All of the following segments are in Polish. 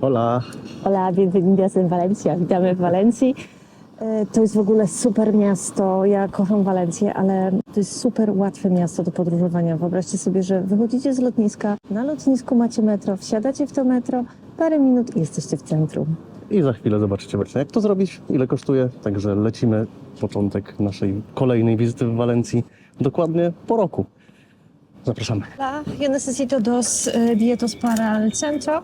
Hola. Hola, bienvenidas en Valencia. Witamy w Walencji. E, To jest w ogóle super miasto. Ja kocham Walencję, ale to jest super łatwe miasto do podróżowania. Wyobraźcie sobie, że wychodzicie z lotniska, na lotnisku macie metro, wsiadacie w to metro, parę minut i jesteście w centrum. I za chwilę zobaczycie właśnie, jak to zrobić, ile kosztuje. Także lecimy początek naszej kolejnej wizyty w Walencji dokładnie po roku. Zapraszamy. Hola, yo necesito dos eh, dietos para el centro.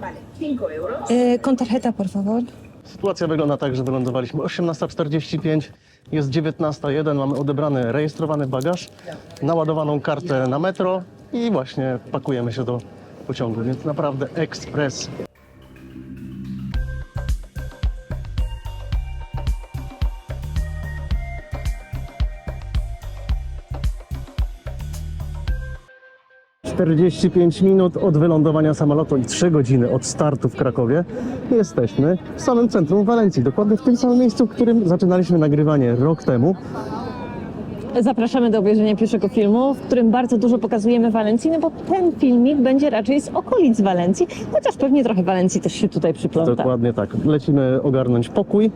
Vale, 5 euros. Eh, con tarjeta, por favor. Sytuacja wygląda tak, że wylądowaliśmy 18.45, jest 19.01, mamy odebrany rejestrowany bagaż, naładowaną kartę na metro i właśnie pakujemy się do pociągu, więc naprawdę ekspres. Czterdzieści pięć minut od wylądowania samolotu i 3 godziny od startu w Krakowie jesteśmy w samym centrum Walencji, dokładnie w tym samym miejscu, w którym zaczynaliśmy nagrywanie rok temu. Zapraszamy do obejrzenia pierwszego filmu, w którym bardzo dużo pokazujemy Walencji, no bo ten filmik będzie raczej z okolic Walencji, chociaż pewnie trochę Walencji też się tutaj przypląta. Dokładnie tak. Lecimy ogarnąć pokój,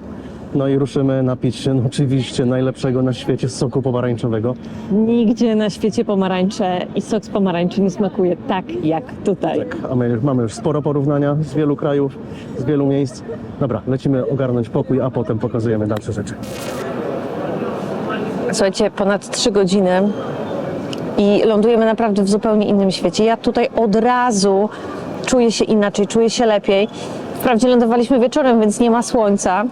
no i ruszymy napić się no, oczywiście najlepszego na świecie soku pomarańczowego. Nigdzie na świecie pomarańcze i sok z pomarańczy nie smakuje tak jak tutaj. Tak, a my mamy już sporo porównania z wielu krajów, z wielu miejsc. Dobra, lecimy ogarnąć pokój, a potem pokazujemy dalsze rzeczy. Słuchajcie, ponad trzy godziny i lądujemy naprawdę w zupełnie innym świecie. Ja tutaj od razu czuję się inaczej, czuję się lepiej. Wprawdzie lądowaliśmy wieczorem, więc nie ma słońca,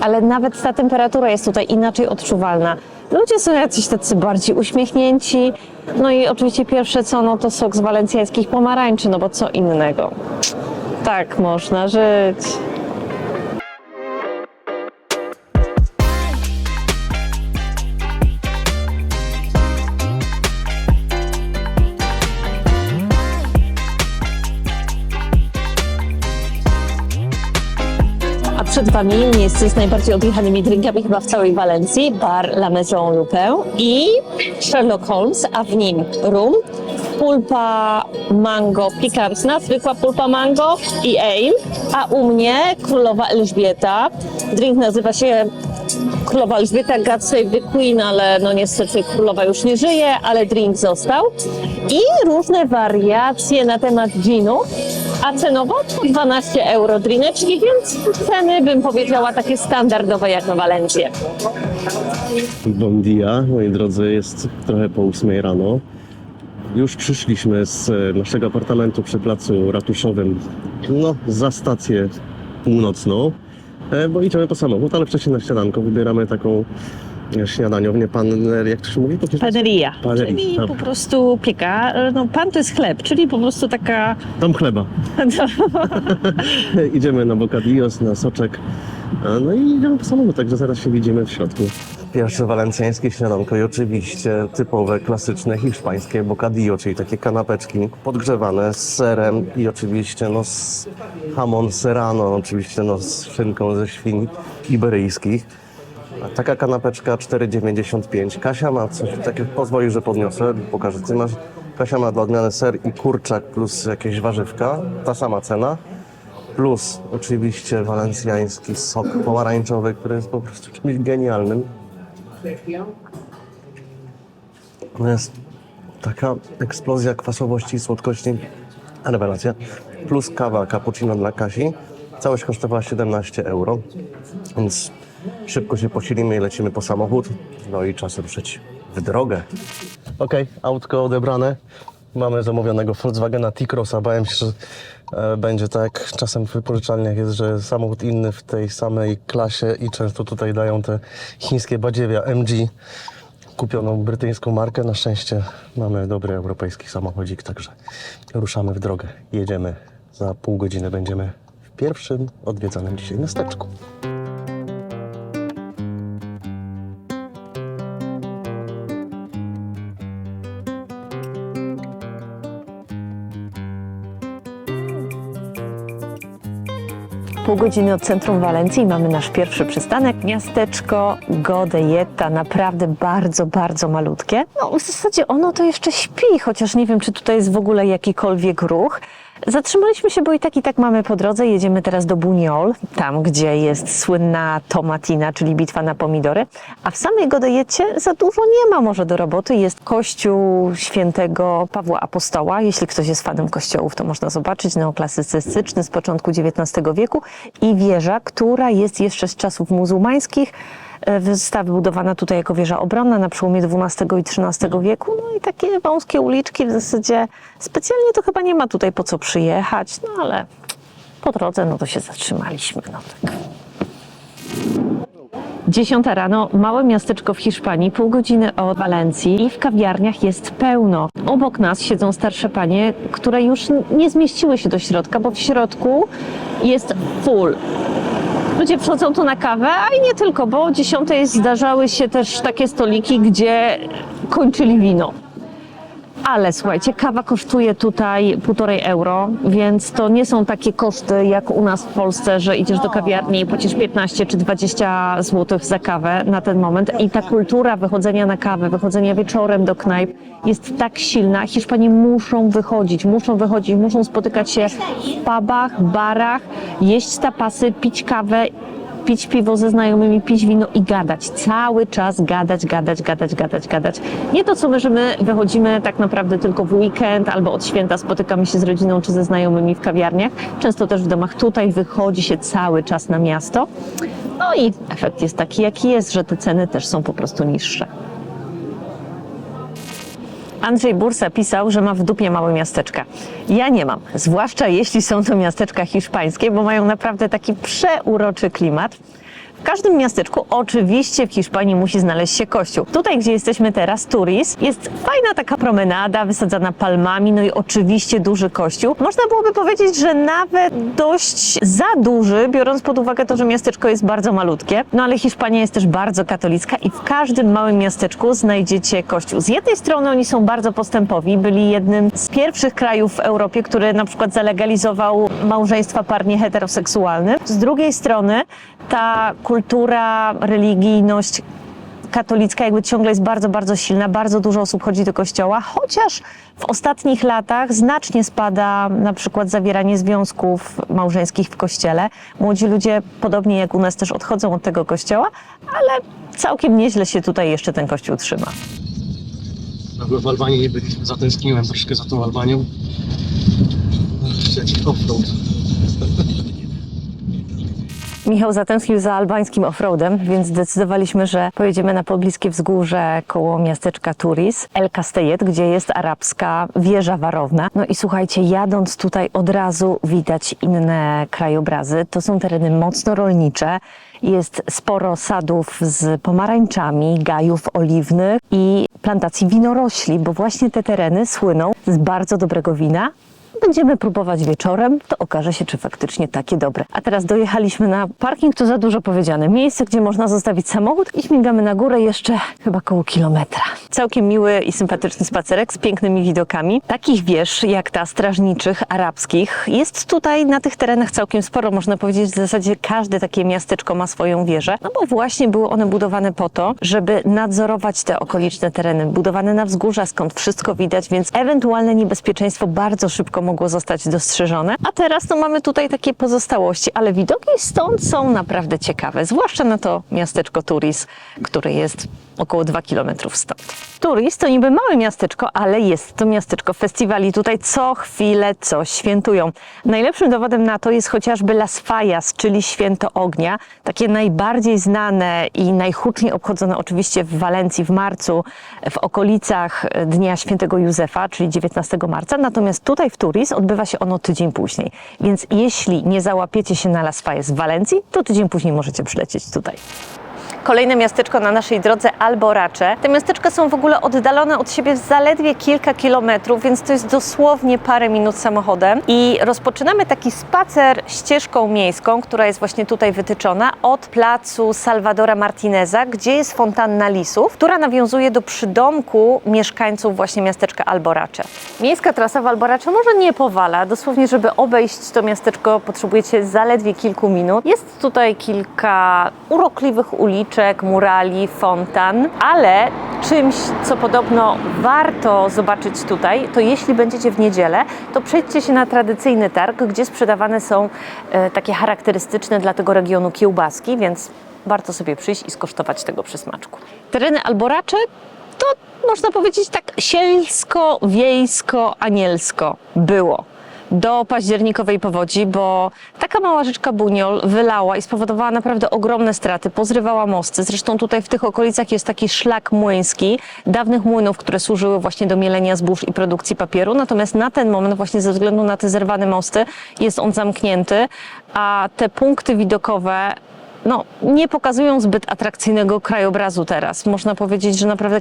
ale nawet ta temperatura jest tutaj inaczej odczuwalna. Ludzie są jacyś tacy bardziej uśmiechnięci. No i oczywiście pierwsze co, no to sok z walencjańskich pomarańczy, no bo co innego. Tak można żyć. Wami miejsce z najbardziej odjechanymi drinkami chyba w całej Walencji, bar La Maison Lupin i Sherlock Holmes, a w nim rum, pulpa mango pikantna, zwykła pulpa mango i ale, a u mnie królowa Elżbieta. Drink nazywa się Królowa Elżbieta God Save the Queen, ale no niestety królowa już nie żyje, ale drink został. I różne wariacje na temat ginu, a cenowo to 12 euro drineczki, więc ceny bym powiedziała takie standardowe jak na Walencję. Bon dia, moi drodzy, jest trochę po 8 rano. Już przyszliśmy z e, naszego apartamentu przy placu ratuszowym, no, za stację północną, e, bo idziemy po samochód, ale wcześniej na śniadanko wybieramy taką śniadaniownię, pan, e, jak to się mówi? Paneria, Paneria, czyli tak. po prostu pieka. No, pan to jest chleb, czyli po prostu taka... Dom chleba. idziemy na bocadillos, na soczek, no i idziemy po samochód, także zaraz się widzimy w środku. Pierwsze walencjańskie śniadanko i oczywiście typowe, klasyczne hiszpańskie bocadillo, czyli takie kanapeczki podgrzewane z serem i oczywiście no z hamon serrano, oczywiście no z szynką ze świń iberyjskich. Taka kanapeczka 4,95. Kasia ma coś takiego, pozwoli, że podniosę, pokażę. Ty masz, Kasia ma dla odmiany ser i kurczak plus jakieś warzywka, ta sama cena. Plus oczywiście walencjański sok pomarańczowy, który jest po prostu czymś genialnym. To jest taka eksplozja kwasowości i słodkości, rewelacja. Plus kawa cappuccino dla Kasi. Całość kosztowała 17 euro, więc szybko się posilimy i lecimy po samochód. No i czas ruszyć w drogę. Okej, autko odebrane. Mamy zamówionego Volkswagena T-Crossa. Bałem się, że e, będzie tak. Czasem w wypożyczalniach jest, że samochód inny w tej samej klasie i często tutaj dają te chińskie badziewia MG. Kupioną brytyjską markę. Na szczęście mamy dobry europejski samochodzik, także ruszamy w drogę. Jedziemy. Za pół godziny będziemy w pierwszym odwiedzanym dzisiaj miasteczku. Pół godziny od centrum Walencji mamy nasz pierwszy przystanek. Miasteczko Godejetta, naprawdę bardzo, bardzo malutkie. No w zasadzie ono to jeszcze śpi, chociaż nie wiem, czy tutaj jest w ogóle jakikolwiek ruch. Zatrzymaliśmy się, bo i tak i tak mamy po drodze. Jedziemy teraz do Buñol, tam gdzie jest słynna tomatina, czyli bitwa na pomidory. A w samej Godejecie za dużo nie ma może do roboty. Jest kościół świętego Pawła Apostoła. Jeśli ktoś jest fanem kościołów, to można zobaczyć. Neoklasycystyczny z początku XIX wieku. I wieża, która jest jeszcze z czasów muzułmańskich. E, Została wybudowana tutaj jako wieża obronna na przełomie XII i XIII wieku. No i takie wąskie uliczki w zasadzie specjalnie to chyba nie ma tutaj po co przyjechać, no ale po drodze no to się zatrzymaliśmy. No tak. Dziesiąta rano, małe miasteczko w Hiszpanii, pół godziny od Walencji i w kawiarniach jest pełno. Obok nas siedzą starsze panie, które już nie zmieściły się do środka, bo w środku jest full. Ludzie przychodzą tu na kawę, a i nie tylko, bo o 10 zdarzały się też takie stoliki, gdzie kończyli wino. Ale słuchajcie, kawa kosztuje tutaj półtorej euro, więc to nie są takie koszty jak u nas w Polsce, że idziesz do kawiarni i płacisz 15 czy 20 zł za kawę na ten moment. I ta kultura wychodzenia na kawę, wychodzenia wieczorem do knajp jest tak silna. Hiszpanie muszą wychodzić, muszą wychodzić, muszą spotykać się w pubach, barach, jeść tapasy, pić kawę pić piwo ze znajomymi, pić wino i gadać. Cały czas gadać, gadać, gadać, gadać, gadać. Nie to, co my, że my wychodzimy tak naprawdę tylko w weekend albo od święta spotykamy się z rodziną czy ze znajomymi w kawiarniach. Często też w domach. Tutaj wychodzi się cały czas na miasto. No i efekt jest taki, jaki jest, że te ceny też są po prostu niższe. Andrzej Bursa pisał, że ma w dupie małe miasteczka. Ja nie mam, zwłaszcza jeśli są to miasteczka hiszpańskie, bo mają naprawdę taki przeuroczy klimat. W każdym miasteczku, oczywiście w Hiszpanii musi znaleźć się kościół. Tutaj, gdzie jesteśmy teraz, Turis, jest fajna taka promenada wysadzana palmami, no i oczywiście duży kościół. Można byłoby powiedzieć, że nawet dość za duży, biorąc pod uwagę to, że miasteczko jest bardzo malutkie. No ale Hiszpania jest też bardzo katolicka i w każdym małym miasteczku znajdziecie kościół. Z jednej strony oni są bardzo postępowi, byli jednym z pierwszych krajów w Europie, który na przykład zalegalizował małżeństwa par nieheteroseksualne. Z drugiej strony ta kultura, religijność katolicka jakby ciągle jest bardzo, bardzo silna. Bardzo dużo osób chodzi do kościoła, chociaż w ostatnich latach znacznie spada na przykład zawieranie związków małżeńskich w kościele. Młodzi ludzie, podobnie jak u nas, też odchodzą od tego kościoła, ale całkiem nieźle się tutaj jeszcze ten kościół trzyma. Dawno w Albanii nie byliśmy, zatęskniłem troszkę za tą Albanią. Jakiś offroad. Michał zatęsknił za albańskim offroadem, więc zdecydowaliśmy, że pojedziemy na pobliskie wzgórze koło miasteczka Turis, El Castellet, gdzie jest arabska wieża warowna. No i słuchajcie, jadąc tutaj od razu widać inne krajobrazy. To są tereny mocno rolnicze. Jest sporo sadów z pomarańczami, gajów oliwnych i plantacji winorośli, bo właśnie te tereny słyną z bardzo dobrego wina, Będziemy próbować wieczorem, to okaże się, czy faktycznie takie dobre. A teraz dojechaliśmy na parking, to za dużo powiedziane. Miejsce, gdzie można zostawić samochód i śmigamy na górę jeszcze chyba koło kilometra. Całkiem miły i sympatyczny spacerek z pięknymi widokami. Takich wież, jak ta strażniczych, arabskich, jest tutaj na tych terenach całkiem sporo. Można powiedzieć, że w zasadzie każde takie miasteczko ma swoją wieżę, no bo właśnie były one budowane po to, żeby nadzorować te okoliczne tereny. Budowane na wzgórza, skąd wszystko widać, więc ewentualne niebezpieczeństwo bardzo szybko mogło zostać dostrzeżone. A teraz no, mamy tutaj takie pozostałości, ale widoki stąd są naprawdę ciekawe, zwłaszcza na to miasteczko Turis, które jest około 2 km stąd. Turis to niby małe miasteczko, ale jest to miasteczko festiwali. Tutaj co chwilę coś świętują. Najlepszym dowodem na to jest chociażby Las Fallas, czyli Święto Ognia. Takie najbardziej znane i najhuczniej obchodzone oczywiście w Walencji w marcu, w okolicach Dnia Świętego Józefa, czyli 19 marca. Natomiast tutaj w Turis odbywa się ono tydzień później. Więc jeśli nie załapiecie się na Las Fallas w Walencji, to tydzień później możecie przylecieć tutaj. Kolejne miasteczko na naszej drodze Alboracze. Te miasteczka są w ogóle oddalone od siebie zaledwie kilka kilometrów, więc to jest dosłownie parę minut samochodem. I rozpoczynamy taki spacer ścieżką miejską, która jest właśnie tutaj wytyczona, od placu Salvadora Martineza, gdzie jest fontanna lisów, która nawiązuje do przydomku mieszkańców właśnie miasteczka Alboracze. Miejska trasa w Alboracze może nie powala. Dosłownie, żeby obejść to miasteczko, potrzebujecie zaledwie kilku minut. Jest tutaj kilka urokliwych uliczek, tabliczek, murali, fontan, ale czymś, co podobno warto zobaczyć tutaj, to jeśli będziecie w niedzielę, to przejdźcie się na tradycyjny targ, gdzie sprzedawane są e, takie charakterystyczne dla tego regionu kiełbaski, więc warto sobie przyjść i skosztować tego przysmaczku. Tereny Alboracze to można powiedzieć tak sielsko, wiejsko, anielsko było do październikowej powodzi, bo taka mała rzeczka Buniol wylała i spowodowała naprawdę ogromne straty, pozrywała mosty. Zresztą tutaj w tych okolicach jest taki szlak młyński dawnych młynów, które służyły właśnie do mielenia zbóż i produkcji papieru. Natomiast na ten moment właśnie ze względu na te zerwane mosty jest on zamknięty, a te punkty widokowe no, nie pokazują zbyt atrakcyjnego krajobrazu teraz. Można powiedzieć, że naprawdę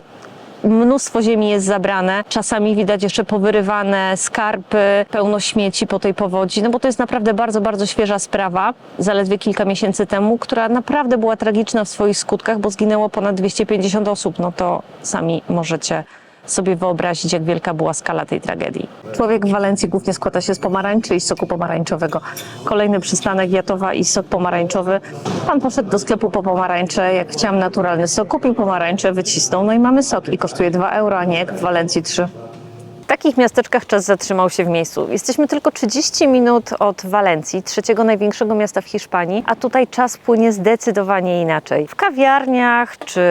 mnóstwo ziemi jest zabrane. Czasami widać jeszcze powyrywane skarpy, pełno śmieci po tej powodzi, no bo to jest naprawdę bardzo, bardzo świeża sprawa, zaledwie kilka miesięcy temu, która naprawdę była tragiczna w swoich skutkach, bo zginęło ponad 250 osób. No to sami możecie sobie wyobrazić, jak wielka była skala tej tragedii. Człowiek w Walencji głównie składa się z pomarańczy i soku pomarańczowego. Kolejny przystanek Jatowa i sok pomarańczowy. Pan poszedł do sklepu po pomarańcze, jak chciałam naturalny sok, kupił pomarańcze, wycisnął, no i mamy sok i kosztuje 2 euro, a nie jak w Walencji 3. W takich miasteczkach czas zatrzymał się w miejscu. Jesteśmy tylko 30 minut od Walencji, trzeciego największego miasta w Hiszpanii, a tutaj czas płynie zdecydowanie inaczej. W kawiarniach czy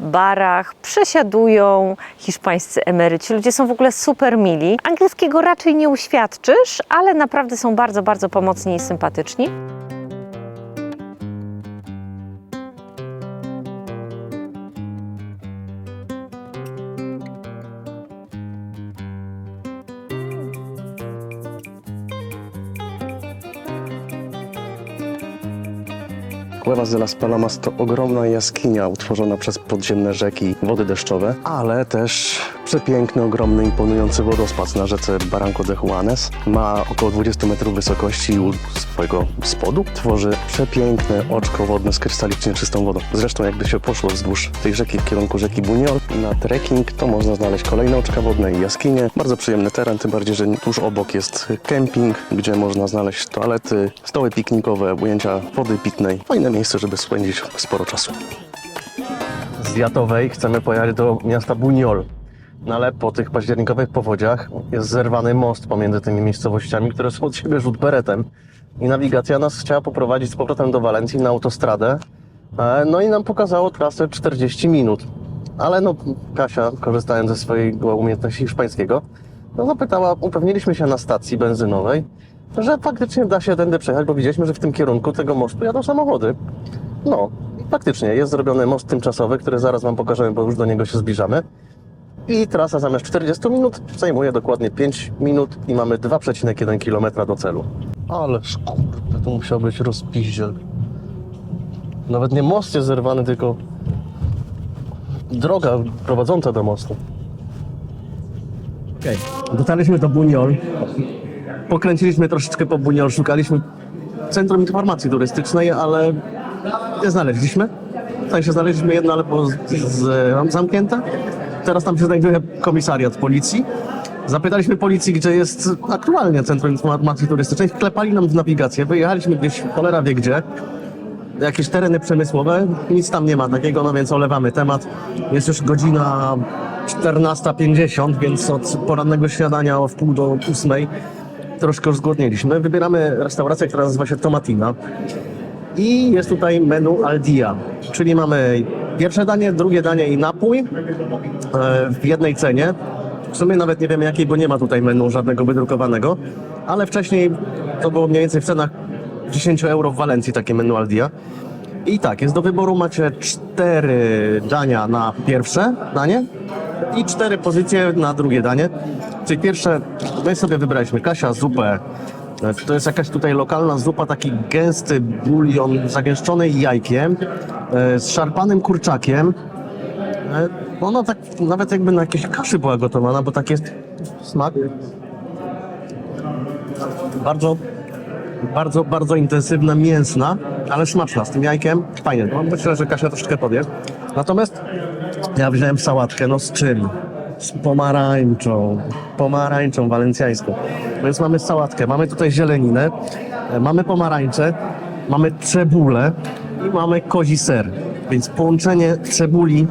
barach przesiadują hiszpańscy emeryci. Ludzie są w ogóle super mili. Angielskiego raczej nie uświadczysz, ale naprawdę są bardzo, bardzo pomocni i sympatyczni. Cuevas de las Palomas to ogromna jaskinia utworzona przez podziemne rzeki, wody deszczowe, ale też przepiękny, ogromny, imponujący wodospad na rzece Barranco de Juanes. Ma około 20 metrów wysokości u swojego spodu tworzy przepiękne oczko wodne z krystalicznie czystą wodą. Zresztą jakby się poszło wzdłuż tej rzeki w kierunku rzeki Buñol na trekking, to można znaleźć kolejne oczka wodne i jaskinie. Bardzo przyjemny teren, tym bardziej, że tuż obok jest kemping, gdzie można znaleźć toalety, stoły piknikowe, ujęcia wody pitnej. Fajne miejsce, żeby spędzić sporo czasu. Z Jatowej chcemy pojechać do miasta Buñol. No ale po tych październikowych powodziach jest zerwany most pomiędzy tymi miejscowościami, które są od siebie rzut beretem. I nawigacja nas chciała poprowadzić z powrotem do Walencji na autostradę. E, No i nam pokazało trasę 40 minut. Ale no, Kasia, korzystając ze swojej umiejętności hiszpańskiego, no zapytała, upewniliśmy się na stacji benzynowej, że faktycznie da się tędy przejechać, bo widzieliśmy, że w tym kierunku tego mostu jadą samochody. No, faktycznie jest zrobiony most tymczasowy, który zaraz Wam pokażemy, bo już do niego się zbliżamy. I trasa zamiast 40 minut zajmuje dokładnie 5 minut i mamy 2,1 km do celu. Ależ kurde, to musiał być rozpiździel. Nawet nie most jest zerwany, tylko droga prowadząca do mostu. Okej, dotarliśmy do Buñol. Pokręciliśmy troszeczkę po Buñol, szukaliśmy centrum informacji turystycznej, ale nie znaleźliśmy. W sensie znaleźliśmy jedno, ale było z, z, zamknięte. Teraz tam się znajduje komisariat policji. Zapytaliśmy policji, gdzie jest aktualnie Centrum Informacji Turystycznej. Klepali nam w nawigację. Wyjechaliśmy gdzieś, cholera wie gdzie. Jakieś tereny przemysłowe. Nic tam nie ma takiego, no więc olewamy temat. Jest już godzina 14.50, więc od porannego śniadania o wpół do ósmej troszkę już zgłodniliśmy. Wybieramy restaurację, która nazywa się Tomatina. I jest tutaj menu al dia, czyli mamy pierwsze danie, drugie danie i napój e, w jednej cenie. W sumie nawet nie wiemy jakiej, bo nie ma tutaj menu żadnego wydrukowanego, ale wcześniej to było mniej więcej w cenach 10 euro w Walencji takie menu al dia. I tak, jest do wyboru, macie cztery dania na pierwsze danie i cztery pozycje na drugie danie. Czyli pierwsze, my sobie wybraliśmy Kasia, zupę. To jest jakaś tutaj lokalna zupa, taki gęsty bulion zagęszczony jajkiem, e, z szarpanym kurczakiem. E, Ona tak nawet jakby na jakiejś kaszy była gotowana, bo tak jest smak. Bardzo, bardzo, bardzo intensywna, mięsna, ale smaczna, z tym jajkiem. Fajnie, no, myślę, że Kasia troszeczkę powie. Natomiast ja wziąłem sałatkę, no z czym? Z pomarańczą, pomarańczą walencjańską. Więc mamy sałatkę, mamy tutaj zieleninę, e, mamy pomarańcze, mamy cebulę i mamy kozi ser. Więc połączenie cebuli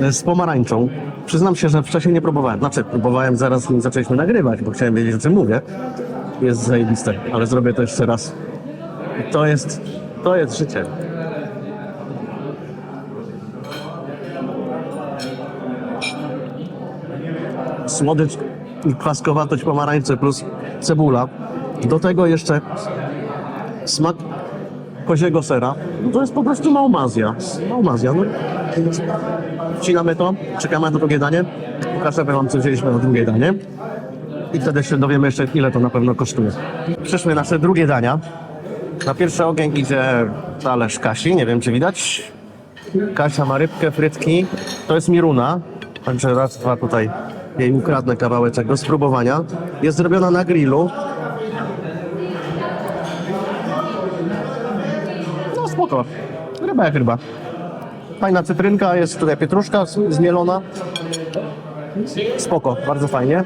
e, z pomarańczą. Przyznam się, że wcześniej nie próbowałem. Znaczy, próbowałem zaraz, zanim zaczęliśmy nagrywać, bo chciałem wiedzieć, o czym mówię. Jest zajebiste, ale zrobię to jeszcze raz. I to jest, to jest życie. Słodycz kwaskowatość pomarańczy plus cebula. Do tego jeszcze smak koziego sera. No to jest po prostu małmazja. Małmazja. No. Wcinamy to, czekamy na drugie danie. Pokażę wam, co wzięliśmy na drugie danie. I wtedy się dowiemy jeszcze, ile to na pewno kosztuje. Przyszły nasze drugie dania. Na pierwszy ogień idzie talerz Kasi, nie wiem czy widać. Kasia ma rybkę, frytki. To jest Miruna, także raz, dwa tutaj jej ukradnę kawałeczek do spróbowania. Jest zrobiona na grillu. No spoko. Ryba jak ryba. Fajna cytrynka, jest tutaj pietruszka zmielona. Spoko, bardzo fajnie.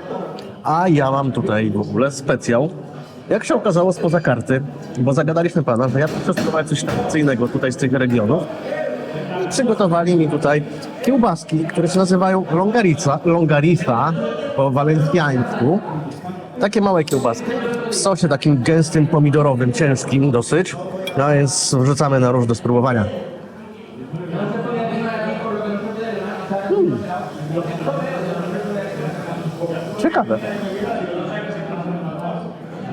A ja mam tutaj w ogóle specjał. Jak się okazało spoza karty, bo zagadaliśmy pana, że ja spróbowałem coś tradycyjnego tutaj z tych regionów. Przygotowali mi tutaj kiełbaski, które się nazywają longarica, longarica po walencjańsku. Takie małe kiełbaski w sosie takim gęstym, pomidorowym, ciężkim dosyć. No więc wrzucamy na róż do spróbowania. Hmm. Ciekawe.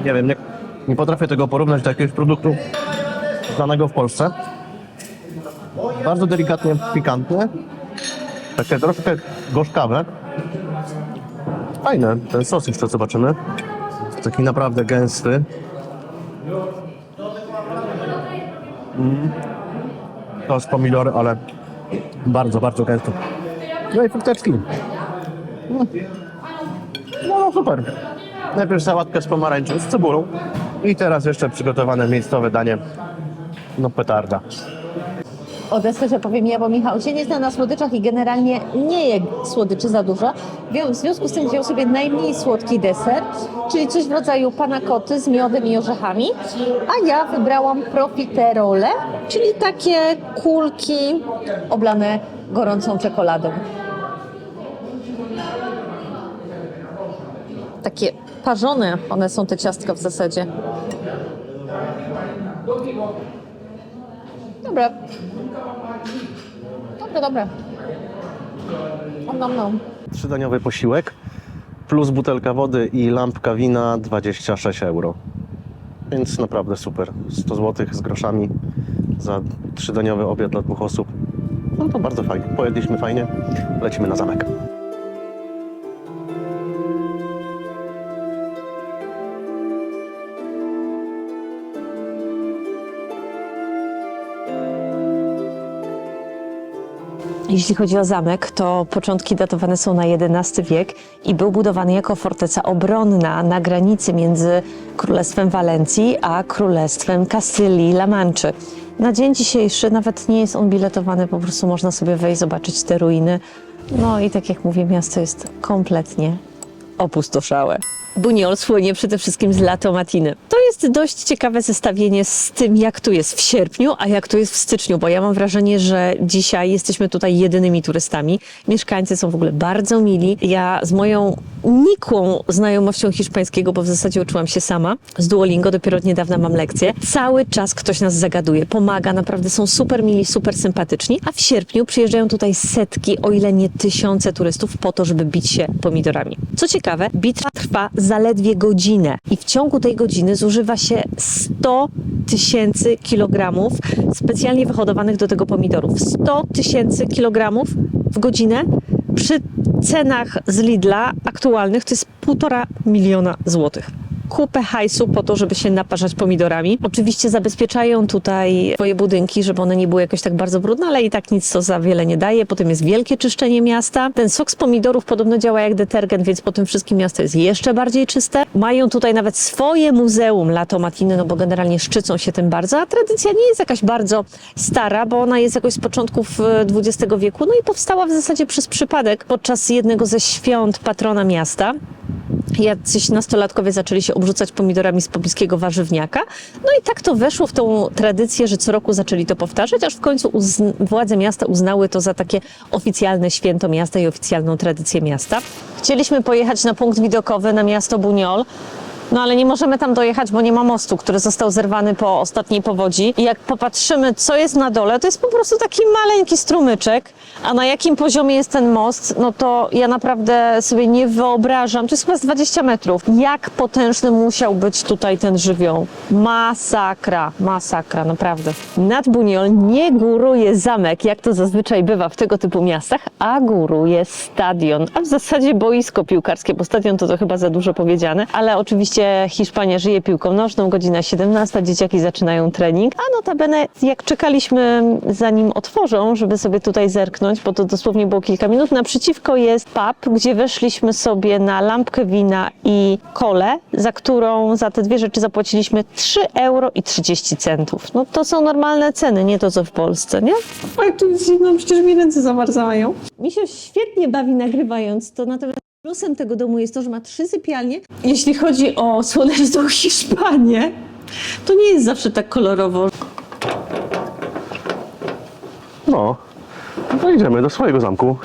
Nie wiem, nie, nie potrafię tego porównać do jakiegoś produktu znanego w Polsce. Bardzo delikatnie pikantne. Takie troszkę gorzkawe. Fajne. Ten sos jeszcze zobaczymy. Taki naprawdę gęsty. Mm. To jest pomidory, ale bardzo, bardzo gęsty. No i frukteczki. Mm. No, no super. Najpierw sałatkę z pomarańczą, z cebulą. I teraz jeszcze przygotowane miejscowe danie. No petarda. O deserze powiem ja, bo Michał się nie zna na słodyczach i generalnie nie je słodyczy za dużo. W związku z tym wziął sobie najmniej słodki deser, czyli coś w rodzaju panakoty z miodem i orzechami. A ja wybrałam profiterole, czyli takie kulki oblane gorącą czekoladą. Takie parzone one są te ciastka w zasadzie. Dobra. Dobra, dobra. Om nom nom. Trzydaniowy posiłek plus butelka wody i lampka wina 26 euro. Więc naprawdę super. 100 zł z groszami za trzydaniowy obiad dla dwóch osób. No to bardzo fajnie. Pojedliśmy fajnie. Lecimy na zamek. Jeśli chodzi o zamek, to początki datowane są na XI wiek i był budowany jako forteca obronna na granicy między Królestwem Walencji a Królestwem Kastylii-La Manczy. Na dzień dzisiejszy nawet nie jest on biletowany, po prostu można sobie wejść, zobaczyć te ruiny. No i tak jak mówię, miasto jest kompletnie opustoszałe. Buniol słynie przede wszystkim z latomatiny. To jest dość ciekawe zestawienie z tym, jak tu jest w sierpniu, a jak tu jest w styczniu, bo ja mam wrażenie, że dzisiaj jesteśmy tutaj jedynymi turystami. Mieszkańcy są w ogóle bardzo mili. Ja z moją nikłą znajomością hiszpańskiego, bo w zasadzie uczyłam się sama z Duolingo, dopiero od niedawna mam lekcję. Cały czas ktoś nas zagaduje, pomaga, naprawdę są super mili, super sympatyczni, a w sierpniu przyjeżdżają tutaj setki, o ile nie tysiące turystów po to, żeby bić się pomidorami. Co ciekawe, bitwa trwa zaledwie godzinę i w ciągu tej godziny zużywa się 100 tysięcy kilogramów specjalnie wyhodowanych do tego pomidorów. 100 tysięcy kilogramów w godzinę przy cenach z Lidla aktualnych to jest półtora miliona złotych. Kupę hajsu po to, żeby się naparzać pomidorami. Oczywiście zabezpieczają tutaj swoje budynki, żeby one nie były jakoś tak bardzo brudne, ale i tak nic to za wiele nie daje. Potem jest wielkie czyszczenie miasta. Ten sok z pomidorów podobno działa jak detergent, więc po tym wszystkim miasto jest jeszcze bardziej czyste. Mają tutaj nawet swoje muzeum Latomatiny, no bo generalnie szczycą się tym bardzo, a tradycja nie jest jakaś bardzo stara, bo ona jest jakoś z początków e, XX wieku, no i powstała w zasadzie przez przypadek podczas jednego ze świąt patrona miasta. jacyś nastolatkowie zaczęli się obrzucać pomidorami z pobliskiego warzywniaka. No i tak to weszło w tą tradycję, że co roku zaczęli to powtarzać, aż w końcu władze miasta uznały to za takie oficjalne święto miasta i oficjalną tradycję miasta. Chcieliśmy pojechać na punkt widokowy na miasto Buniol. No ale nie możemy tam dojechać, bo nie ma mostu, który został zerwany po ostatniej powodzi. I jak popatrzymy, co jest na dole, to jest po prostu taki maleńki strumyczek. A na jakim poziomie jest ten most, no to ja naprawdę sobie nie wyobrażam. To jest chyba z 20 metrów. Jak potężny musiał być tutaj ten żywioł. Masakra, masakra, naprawdę. Nad Buniol nie góruje zamek, jak to zazwyczaj bywa w tego typu miastach, a góruje stadion. A w zasadzie boisko piłkarskie, bo stadion to, to chyba za dużo powiedziane, ale oczywiście Hiszpania żyje piłką nożną, godzina 17, dzieciaki zaczynają trening, a notabene jak czekaliśmy zanim otworzą, żeby sobie tutaj zerknąć, bo to dosłownie było kilka minut, naprzeciwko jest pub, gdzie weszliśmy sobie na lampkę wina i kole, za którą za te dwie rzeczy zapłaciliśmy 3 euro i 30 centów. No to są normalne ceny, nie to co w Polsce, nie? Ale tu jest zimno, przecież mi ręce zamarzają. Mi się świetnie bawi nagrywając to, natomiast plusem tego domu jest to, że ma trzy sypialnie. Jeśli chodzi o słoneczną Hiszpanię, to nie jest zawsze tak kolorowo. No, no to idziemy do swojego zamku.